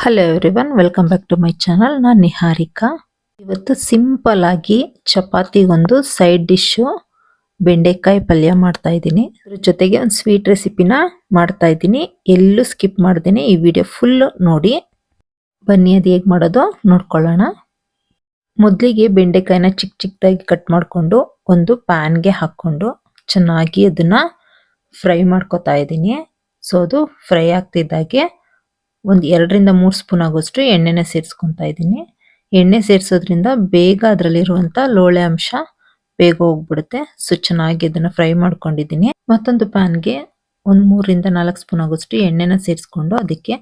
Hello everyone welcome back to my channel ನಾನು ನಿಹಾರಿಕಾ. ಇವತ್ತು simple ಆಗಿ ಚಪಾತಿಗೊಂದು ಸೈಡ್ ಡಿಶ್ಶು ಬೆಂಡೆಕಾಯಿ ಪಲ್ಯ ಮಾಡ್ತಾ ಇದ್ದೀನಿ. ಅದ್ರ ಜೊತೆಗೆ ಒಂದು ಸ್ವೀಟ್ ರೆಸಿಪಿನ ಮಾಡ್ತಾ ಇದ್ದೀನಿ. ಎಲ್ಲೂ ಸ್ಕಿಪ್ ಮಾಡ್ದೇನೆ ಈ ವಿಡಿಯೋ ಫುಲ್ ನೋಡಿ. ಬನ್ನಿ ಅದು ಹೇಗೆ ಮಾಡೋದು ನೋಡ್ಕೊಳ್ಳೋಣ. ಮೊದಲಿಗೆ ಬೆಂಡೆಕಾಯಿನ ಚಿಕ್ಕ ಚಿಕ್ಕದಾಗಿ ಕಟ್ ಮಾಡಿಕೊಂಡು ಒಂದು ಪ್ಯಾನ್ಗೆ ಹಾಕ್ಕೊಂಡು ಚೆನ್ನಾಗಿ ಅದನ್ನ ಫ್ರೈ ಮಾಡ್ಕೊತಾ ಇದ್ದೀನಿ. ಸೊ ಅದು ಫ್ರೈ ಆಗ್ತಿದ್ದಾಗೆ ಒಂದು ಎರಡರಿಂದ ಮೂರು ಸ್ಪೂನ್ ಆಗೋಷ್ಟು ಎಣ್ಣೆನ ಸೇರಿಸ್ಕೊತಾ ಇದ್ದೀನಿ. ಎಣ್ಣೆ ಸೇರಿಸೋದ್ರಿಂದ ಬೇಗ ಅದರಲ್ಲಿರುವಂಥ ಲೋಳೆ ಅಂಶ ಬೇಗ ಹೋಗ್ಬಿಡುತ್ತೆ. ಸೊ, ಚೆನ್ನಾಗಿ ಅದನ್ನ ಫ್ರೈ ಮಾಡ್ಕೊಂಡಿದ್ದೀನಿ. ಮತ್ತೊಂದು ಪ್ಯಾನ್ಗೆ ಒಂದು ಮೂರರಿಂದ ನಾಲ್ಕು ಸ್ಪೂನ್ ಆಗೋಷ್ಟು ಎಣ್ಣೆನ ಸೇರಿಸ್ಕೊಂಡು ಅದಕ್ಕೆ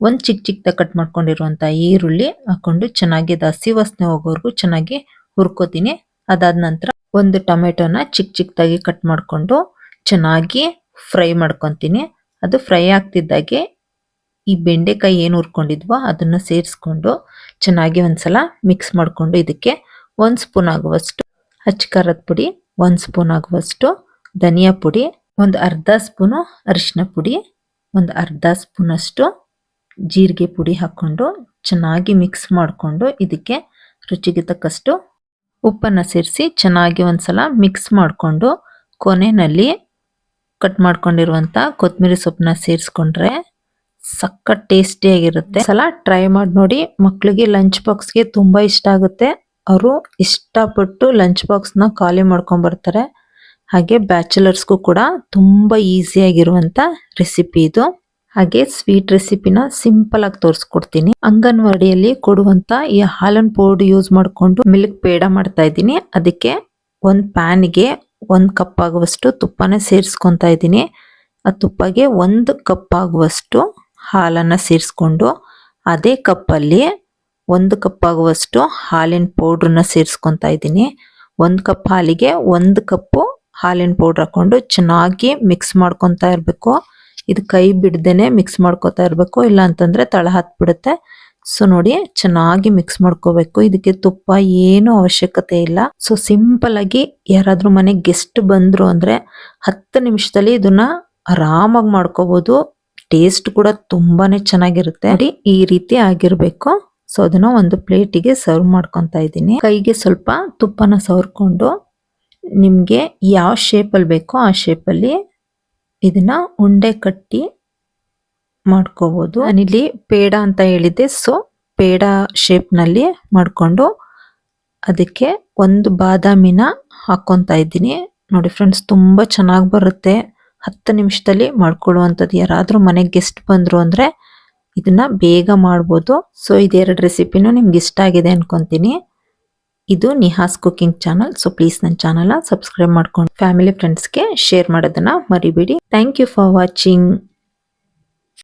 ಒಂದು ಚಿಕ್ಕ ಚಿಕ್ಕದ ಕಟ್ ಮಾಡ್ಕೊಂಡಿರುವಂಥ ಈರುಳ್ಳಿ ಹಾಕೊಂಡು ಚೆನ್ನಾಗಿ ಅದು ಹಸಿ ವಾಸನೆ ಹೋಗೋವರೆಗೂ ಚೆನ್ನಾಗಿ ಹುರ್ಕೋತೀನಿ. ಅದಾದ ನಂತರ ಒಂದು ಟೊಮೆಟೊನ ಚಿಕ್ಕ ಚಿಕ್ಕದಾಗಿ ಕಟ್ ಮಾಡಿಕೊಂಡು ಚೆನ್ನಾಗಿ ಫ್ರೈ ಮಾಡ್ಕೊತೀನಿ. ಅದು ಫ್ರೈ ಆಗ್ತಿದ್ದಾಗೆ ಈ ಬೆಂಡೆಕಾಯಿ ಏನು ಹುರ್ಕೊಂಡಿದ್ವೋ ಅದನ್ನ ಸೇರಿಸ್ಕೊಂಡು ಚೆನ್ನಾಗಿ ಒಂದ್ಸಲ ಮಿಕ್ಸ್ ಮಾಡಿಕೊಂಡು ಇದಕ್ಕೆ ಒಂದು ಸ್ಪೂನ್ ಆಗುವಷ್ಟು ಹಚ್ಚ ಖಾರದ ಪುಡಿ, ಒಂದು ಸ್ಪೂನ್ ಆಗುವಷ್ಟು ಧನಿಯಾ ಪುಡಿ, ಒಂದು ಅರ್ಧ ಸ್ಪೂನು ಅರಿಶಿನ ಪುಡಿ, ಒಂದು ಅರ್ಧ ಸ್ಪೂನ್ ಅಷ್ಟು ಜೀರಿಗೆ ಪುಡಿ ಹಾಕ್ಕೊಂಡು ಚೆನ್ನಾಗಿ ಮಿಕ್ಸ್ ಮಾಡಿಕೊಂಡು ಇದಕ್ಕೆ ರುಚಿಗೆ ತಕ್ಕಷ್ಟು ಉಪ್ಪನ್ನು ಸೇರಿಸಿ ಚೆನ್ನಾಗಿ ಒಂದ್ಸಲ ಮಿಕ್ಸ್ ಮಾಡಿಕೊಂಡು ಕೊನೆಯಲ್ಲಿ ಕಟ್ ಮಾಡ್ಕೊಂಡಿರುವಂಥ ಕೊತ್ತಂಬರಿ ಸೊಪ್ಪನ್ನ ಸೇರಿಸ್ಕೊಂಡ್ರೆ ಸಖತ್ ಟೇಸ್ಟಿಯಾಗಿರುತ್ತೆ ಸಲ ಟ್ರೈ ಮಾಡಿ ನೋಡಿ. ಮಕ್ಕಳಿಗೆ ಲಂಚ್ ಬಾಕ್ಸ್ಗೆ ತುಂಬಾ ಇಷ್ಟ ಆಗುತ್ತೆ. ಅವರು ಇಷ್ಟಪಟ್ಟು ಲಂಚ್ ಬಾಕ್ಸ್ನ ಖಾಲಿ ಮಾಡ್ಕೊಂಡ್ ಬರ್ತಾರೆ. ಹಾಗೆ ಬ್ಯಾಚುಲರ್ಸ್ಗೂ ಕೂಡ ತುಂಬಾ ಈಸಿಯಾಗಿರುವಂತ ರೆಸಿಪಿ ಇದು. ಹಾಗೆ ಸ್ವೀಟ್ ರೆಸಿಪಿನ ಸಿಂಪಲ್ ಆಗಿ ತೋರಿಸ್ಕೊಡ್ತೀನಿ. ಅಂಗನವಾಡಿಯಲ್ಲಿ ಕೊಡುವಂತ ಈ ಹಾಲನ್ ಪೌಡರ್ ಯೂಸ್ ಮಾಡಿಕೊಂಡು ಮಿಲ್ಕ್ ಪೇಡ ಮಾಡ್ತಾ ಇದ್ದೀನಿ. ಅದಕ್ಕೆ ಒಂದು ಪ್ಯಾನ್ಗೆ ಒಂದು ಕಪ್ ಆಗುವಷ್ಟು ತುಪ್ಪನ ಸೇರಿಸ್ಕೊತಾ ಇದ್ದೀನಿ. ಆ ತುಪ್ಪಗೆ ಒಂದು ಕಪ್ ಆಗುವಷ್ಟು ಹಾಲನ್ನು ಸೇರಿಸ್ಕೊಂಡು ಅದೇ ಕಪ್ಪಲ್ಲಿ ಒಂದು ಕಪ್ ಆಗುವಷ್ಟು ಹಾಲಿನ ಪೌಡ್ರನ್ನ ಸೇರಿಸ್ಕೊತಾ ಇದ್ದೀನಿ. ಒಂದು ಕಪ್ ಹಾಲಿಗೆ ಒಂದು ಕಪ್ಪು ಹಾಲಿನ ಪೌಡ್ರ್ ಹಾಕೊಂಡು ಚೆನ್ನಾಗಿ ಮಿಕ್ಸ್ ಮಾಡ್ಕೊತಾ ಇರಬೇಕು. ಇದು ಕೈ ಬಿಡ್ದೇನೆ ಮಿಕ್ಸ್ ಮಾಡ್ಕೊತಾ ಇರಬೇಕು. ಇಲ್ಲ ಅಂತಂದ್ರೆ ತಳ ಹತ್ಬಿಡುತ್ತೆ. ಸೊ ನೋಡಿ, ಚೆನ್ನಾಗಿ ಮಿಕ್ಸ್ ಮಾಡ್ಕೋಬೇಕು. ಇದಕ್ಕೆ ತುಪ್ಪ ಏನು ಅವಶ್ಯಕತೆ ಇಲ್ಲ. ಸೊ ಸಿಂಪಲ್ ಆಗಿ ಯಾರಾದ್ರೂ ಮನೆಗೆ ಗೆಸ್ಟ್ ಬಂದ್ರು ಅಂದ್ರೆ ಹತ್ತು ನಿಮಿಷದಲ್ಲಿ ಇದನ್ನ ಆರಾಮಾಗಿ ಮಾಡ್ಕೋಬಹುದು ಟೇಸ್ಟ್ ಕೂಡ ತುಂಬಾನೇ ಚೆನ್ನಾಗಿರುತ್ತೆ. ನೋಡಿ, ಈ ರೀತಿ ಆಗಿರ್ಬೇಕು. ಸೊ ಅದನ್ನ ಒಂದು ಪ್ಲೇಟಿಗೆ ಸರ್ವ್ ಮಾಡ್ಕೊತಾ ಇದ್ದೀನಿ. ಕೈಗೆ ಸ್ವಲ್ಪ ತುಪ್ಪನ ಸವರ್ಕೊಂಡು ನಿಮಗೆ ಯಾವ ಶೇಪಲ್ಲಿ ಬೇಕೋ ಆ ಶೇಪಲ್ಲಿ ಇದನ್ನ ಉಂಡೆ ಕಟ್ಟಿ ಮಾಡ್ಕೋಬಹುದು ಇಲ್ಲಿ ಪೇಡ ಅಂತ ಹೇಳಿದ್ದೆ. ಸೊ ಪೇಡ ಶೇಪ್ನಲ್ಲಿ ಮಾಡಿಕೊಂಡು ಅದಕ್ಕೆ ಒಂದು ಬಾದಾಮಿನ ಹಾಕ್ಕೊತಾ ಇದ್ದೀನಿ. ನೋಡಿ ಫ್ರೆಂಡ್ಸ್ ತುಂಬ ಚೆನ್ನಾಗಿ ಬರುತ್ತೆ. ಹತ್ತು ನಿಮಿಷದಲ್ಲಿ ಮಾಡ್ಕೊಳ್ಳುವಂಥದ್ದು ಯಾರಾದರೂ ಮನೆಗೆ ಗೆಸ್ಟ್ ಬಂದರು ಅಂದರೆ ಇದನ್ನ ಬೇಗ ಮಾಡ್ಬೋದು. ಸೊ ಇದೆರಡು ರೆಸಿಪಿನೂ ನಿಮ್ಗೆ ಇಷ್ಟ ಆಗಿದೆ ಅನ್ಕೊತೀನಿ. ಇದು Niha's cooking channel so please ನನ್ನ ಚಾನಲ್ನ ಸಬ್ಸ್ಕ್ರೈಬ್ ಮಾಡ್ಕೊಂಡು ಫ್ಯಾಮಿಲಿ ಫ್ರೆಂಡ್ಸ್ಗೆ ಶೇರ್ ಮಾಡೋದನ್ನ ಮರಿಬೇಡಿ. Thank you for watching